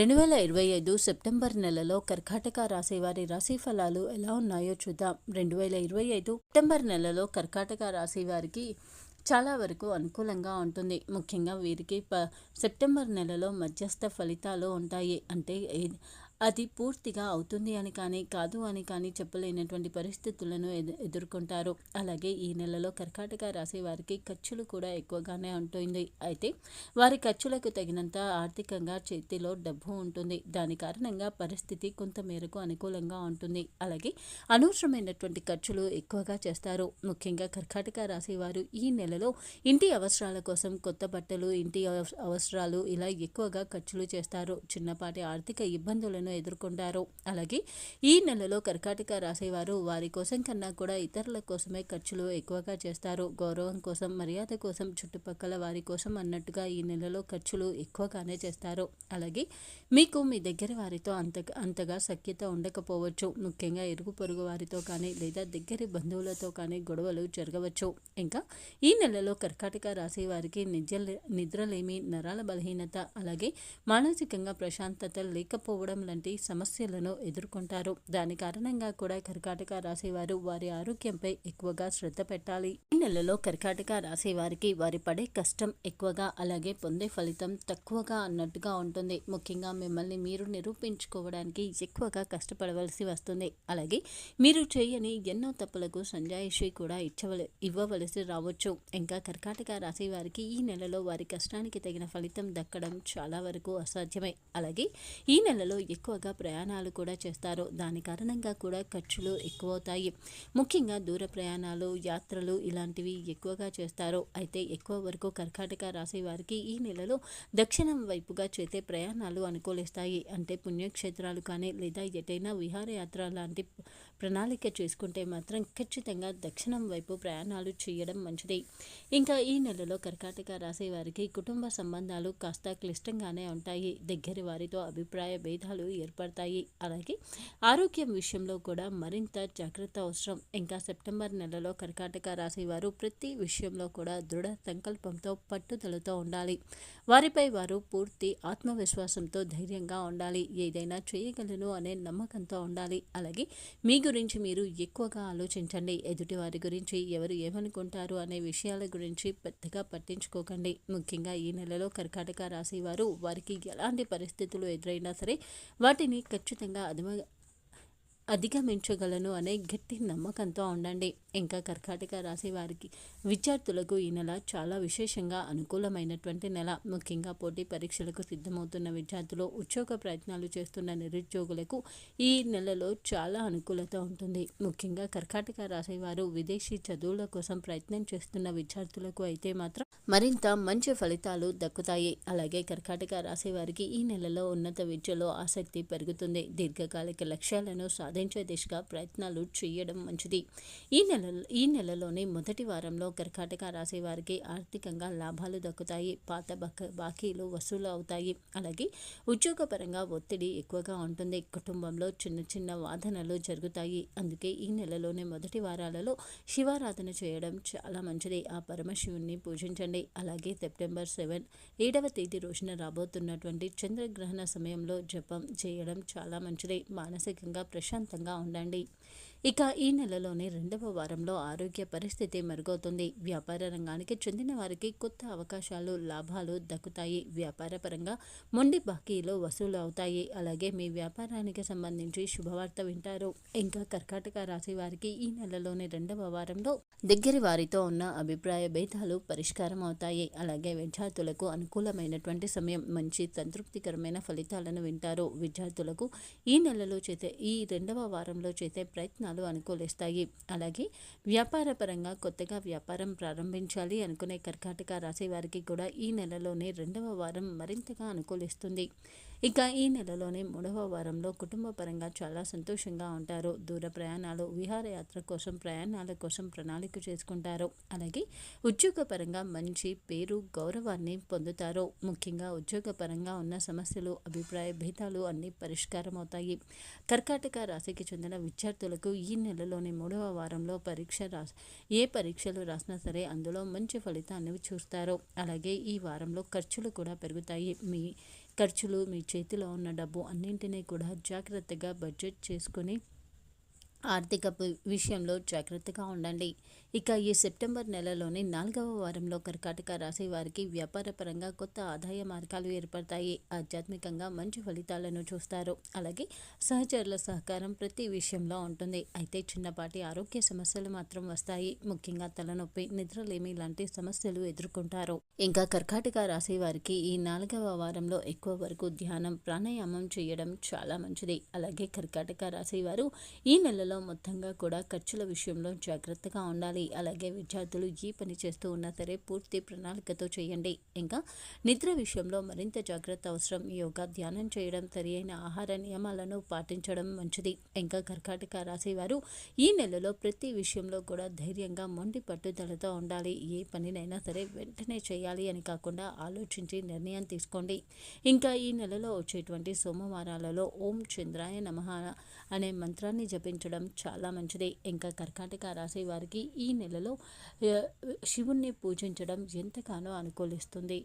రెండు వేల ఇరవై ఐదు సెప్టెంబర్ నెలలో కర్కాటక రాశివారి రాశి ఫలాలు ఎలా ఉన్నాయో చూద్దాం. రెండు వేల ఇరవై ఐదు సెప్టెంబర్ నెలలో కర్కాటక రాశి వారికి చాలా వరకు అనుకూలంగా ఉంటుంది. ముఖ్యంగా వీరికి ప సెప్టెంబర్ నెలలో మధ్యస్థ ఫలితాలు ఉంటాయి. అంటే అది పూర్తిగా అవుతుంది అని కానీ కాదు అని కానీ చెప్పలేనటువంటి పరిస్థితులను ఎదు ఎదుర్కొంటారు. అలాగే ఈ నెలలో కర్కాటక రాశి వారికి ఖర్చులు కూడా ఎక్కువగానే ఉంటుంది. అయితే వారి ఖర్చులకు తగినంత ఆర్థికంగా చేతిలో డబ్బు ఉంటుంది. దాని కారణంగా పరిస్థితి కొంత మేరకు అనుకూలంగా ఉంటుంది. అలాగే అనవసరమైనటువంటి ఖర్చులు ఎక్కువగా చేస్తారు. ముఖ్యంగా కర్కాటక రాశి వారు ఈ నెలలో ఇంటి అవసరాల కోసం కొత్త బట్టలు ఇంటి అవసరాలు ఇలా ఎక్కువగా ఖర్చులు చేస్తారు. చిన్నపాటి ఆర్థిక ఇబ్బందులను ఎదుర్కొంటారు. అలాగే ఈ నెలలో కర్కాటక రాసేవారు వారి కోసం కన్నా కూడా ఇతరుల కోసమే ఖర్చులు ఎక్కువగా చేస్తారు. గౌరవం కోసం మర్యాద కోసం చుట్టుపక్కల వారి కోసం అన్నట్టుగా ఈ నెలలో ఖర్చులు ఎక్కువగానే చేస్తారు. అలాగే మీకు మీ దగ్గర వారితో అంత అంతగా సఖ్యత ఉండకపోవచ్చు. ముఖ్యంగా ఇరుగు పొరుగు వారితో కానీ లేదా దగ్గరి బంధువులతో కానీ గొడవలు జరగవచ్చు. ఇంకా ఈ నెలలో కర్కాటక రాశి వారికి నిద్ర నిద్రలేమి నరాల బలహీనత అలాగే మానసికంగా ప్రశాంతత లేకపోవడం వంటి సమస్యలను ఎదుర్కొంటారు. దాని కారణంగా కూడా కర్కాటక రాసేవారు వారి ఆరోగ్యంపై ఎక్కువగా శ్రద్ధ పెట్టాలి. ఈ నెలలో కర్కాటక రాసేవారికి వారి పడే కష్టం ఎక్కువగా అలాగే పొందే ఫలితం తక్కువగా అన్నట్టుగా ఉంటుంది. ముఖ్యంగా మిమ్మల్ని మీరు నిరూపించుకోవడానికి ఎక్కువగా కష్టపడవలసి వస్తుంది. అలాగే మీరు చేయని ఎన్నో తప్పులకు సంజాయిషి కూడా ఇచ్చవల ఇవ్వవలసి రావచ్చు. ఇంకా కర్కాటక రాశి వారికి ఈ నెలలో వారి కష్టానికి తగిన ఫలితం దక్కడం చాలా వరకు అసాధ్యమే. అలాగే ఈ నెలలో ఎక్కువగా ప్రయాణాలు కూడా చేస్తారు దాని కారణంగా కూడా ఖర్చులు ఎక్కువవుతాయి. ముఖ్యంగా దూర ప్రయాణాలు యాత్రలు ఇలాంటివి ఎక్కువగా చేస్తారు అయితే ఎక్కువ వరకు కర్కాటక రాశి వారికి ఈ నెలలో దక్షిణం వైపుగా చేసే ప్రయాణాలు అనుకూలిస్తాయి. అంటే పుణ్యక్షేత్రాలు కానీ లేదా ఎటైనా విహారయాత్ర లాంటి ప్రణాళిక చేసుకుంటే మాత్రం ఖచ్చితంగా దక్షిణం వైపు ప్రయాణాలు చేయడం మంచిది. ఇంకా ఈ నెలలో కర్కాటక రాశి వారికి కుటుంబ సంబంధాలు కాస్త క్లిష్టంగానే ఉంటాయి. దగ్గర వారితో అభిప్రాయ భేదాలు ఏర్పడతాయి. అలాగే ఆరోగ్యం విషయంలో కూడా మరింత జాగ్రత్త అవసరం. ఇంకా సెప్టెంబర్ నెలలో కర్కాటక రాశి వారు ప్రతి విషయంలో కూడా దృఢ సంకల్పంతో పట్టుదలతో ఉండాలి. వారిపై వారు పూర్తి ఆత్మవిశ్వాసంతో ధైర్యంగా ఉండాలి. ఏదైనా చేయగలను అనే నమ్మకంతో ఉండాలి. అలాగే మీ గురించి మీరు ఎక్కువగా ఆలోచించండి. ఎదుటి వారి గురించి ఎవరు ఏమనుకుంటారు అనే విషయాల గురించి పెద్దగా పట్టించుకోకండి. ముఖ్యంగా ఈ నెలలో కర్కాటక రాశి వారు వారికి ఎలాంటి పరిస్థితులు ఎదురైనా సరే వాటిని ఖచ్చితంగా అధిమ అధిగమించగలను అనే గట్టి నమ్మకంతో ఉండండి. ఇంకా కర్కాటక రాశి వారికి విద్యార్థులకు ఈ నెల చాలా విశేషంగా అనుకూలమైనటువంటి నెల. ముఖ్యంగా పోటీ పరీక్షలకు సిద్ధమవుతున్న విద్యార్థులు ఉద్యోగ ప్రయత్నాలు చేస్తున్న నిరుద్యోగులకు ఈ నెలలో చాలా అనుకూలత ఉంటుంది. ముఖ్యంగా కర్కాటక రాశి వారు విదేశీ చదువుల కోసం ప్రయత్నం చేస్తున్న విద్యార్థులకు అయితే మాత్రం మరింత మంచి ఫలితాలు దక్కుతాయి. అలాగే కర్కాటక రాశి వారికి ఈ నెలలో ఉన్నత విద్యలో ఆసక్తి పెరుగుతుంది. దీర్ఘకాలిక లక్ష్యాలను సాధించే దిశగా ప్రయత్నాలు చేయడం మంచిది. ఈ నెల ఈ నెలలోని మొదటి వారంలో కర్కాటక రాశి వారికి ఆర్థికంగా లాభాలు దక్కుతాయి. పాత బక బాకీలు వసూలు అవుతాయి. అలాగే ఉద్యోగపరంగా ఒత్తిడి ఎక్కువగా ఉంటుంది. కుటుంబంలో చిన్న చిన్న వాదనలు జరుగుతాయి. అందుకే ఈ నెలలోని మొదటి వారాలలో శివారాధన చేయడం చాలా మంచిది. ఆ పరమశివుణ్ణి పూజించండి. అలాగే సెప్టెంబర్ సెవెన్ ఏడవ తేదీ రోజున రాబోతున్నటువంటి చంద్రగ్రహణ సమయంలో జపం చేయడం చాలా మంచిది. మానసికంగా ప్రశాంతంగా ఉండండి. ఇక ఈ నెలలోనే రెండవ వారంలో ఆరోగ్య పరిస్థితి మెరుగవుతుంది. వ్యాపార రంగానికి చెందిన వారికి కొత్త అవకాశాలు లాభాలు దక్కుతాయి. వ్యాపార పరంగా మొండి బాకీలు వసూలు అవుతాయి. అలాగే మీ వ్యాపారానికి సంబంధించి శుభవార్త వింటారు. ఇంకా కర్కాటక రాశి వారికి ఈ నెలలోని రెండవ వారంలో దగ్గరి వారితో ఉన్న అభిప్రాయ భేదాలు పరిష్కారం అవుతాయి. అలాగే విద్యార్థులకు అనుకూలమైనటువంటి సమయం మంచి సంతృప్తికరమైన ఫలితాలను వింటారు. విద్యార్థులకు ఈ నెలలో చేసే ఈ రెండవ వారంలో చేసే ప్రయత్నం ప్రయత్నాలు అనుకూలిస్తాయి. అలాగే వ్యాపారపరంగా కొత్తగా వ్యాపారం ప్రారంభించాలి అనుకునే కర్కాటక రాశి వారికి కూడా ఈ నెలలోనే రెండవ వారం మరింతగా అనుకూలిస్తుంది. ఇక ఈ నెలలోనే మూడవ వారంలో కుటుంబ పరంగా చాలా సంతోషంగా ఉంటారు. దూర ప్రయాణాలు విహారయాత్ర కోసం ప్రయాణాల కోసం ప్రణాళిక చేసుకుంటారు. అలాగే ఉద్యోగపరంగా మంచి పేరు గౌరవాన్ని పొందుతారు. ముఖ్యంగా ఉద్యోగపరంగా ఉన్న సమస్యలు అభిప్రాయ భేదాలు అన్నీ పరిష్కారం అవుతాయి కర్కాటక రాశికి చెందిన విద్యార్థులకు ఈ నెలలోని మూడవ వారంలో పరీక్ష రాసి ఏ పరీక్షలు రాసినా సరే అందులో మంచి ఫలితాన్ని చూస్తారు. అలాగే ఈ వారంలో ఖర్చులు కూడా పెరుగుతాయి. మీ ఖర్చులు మీ చేతిలో ఉన్న డబ్బు అన్నింటినీ కూడా జాగ్రత్తగా బడ్జెట్ చేసుకొని ఆర్థిక విషయంలో జాగ్రత్తగా ఉండండి. ఇక ఈ సెప్టెంబర్ నెలలోని నాలుగవ వారంలో కర్కాటక రాశి వారికి వ్యాపారపరంగా కొత్త ఆదాయ మార్గాలు ఏర్పడతాయి. ఆధ్యాత్మికంగా మంచి ఫలితాలను చూస్తారు. అలాగే సహచరుల సహకారం ప్రతి విషయంలో ఉంటుంది. అయితే చిన్నపాటి ఆరోగ్య సమస్యలు మాత్రం వస్తాయి. ముఖ్యంగా తలనొప్పి నిద్రలేమి లాంటి సమస్యలు ఎదుర్కొంటారు. ఇంకా కర్కాటక రాశి వారికి ఈ నాలుగవ వారంలో ఎక్కువ వరకు ధ్యానం ప్రాణాయామం చేయడం చాలా మంచిది. అలాగే కర్కాటక రాశి వారు ఈ నెలలో మొత్తంగా కూడా ఖర్చుల విషయంలో జాగ్రత్తగా ఉండాలి. అలాగే విద్యార్థులు ఏ పని చేస్తూ ఉన్నా సరే పూర్తి ప్రణాళికతో చేయండి. ఇంకా నిద్ర విషయంలో మరింత జాగ్రత్త అవసరం. యోగా ధ్యానం చేయడం సరియైన ఆహార నియమాలను పాటించడం మంచిది. ఇంకా కర్కాటక రాశి వారు ఈ నెలలో ప్రతి విషయంలో కూడా ధైర్యంగా మొండి పట్టుదలతో ఉండాలి. ఏ పనినైనా సరే వెంటనే చేయాలి అని కాకుండా ఆలోచించి నిర్ణయం తీసుకోండి. ఇంకా ఈ నెలలో వచ్చేటువంటి సోమవారాలలో ఓం చంద్రాయ నమ అనే మంత్రాన్ని జపించడం చాలా మంచిది. ఇంకా కర్కాటక రాశి వారికి ఈ నెలలో శివుణ్ణి పూజించడం ఎంతగానో అనుకూలిస్తుంది.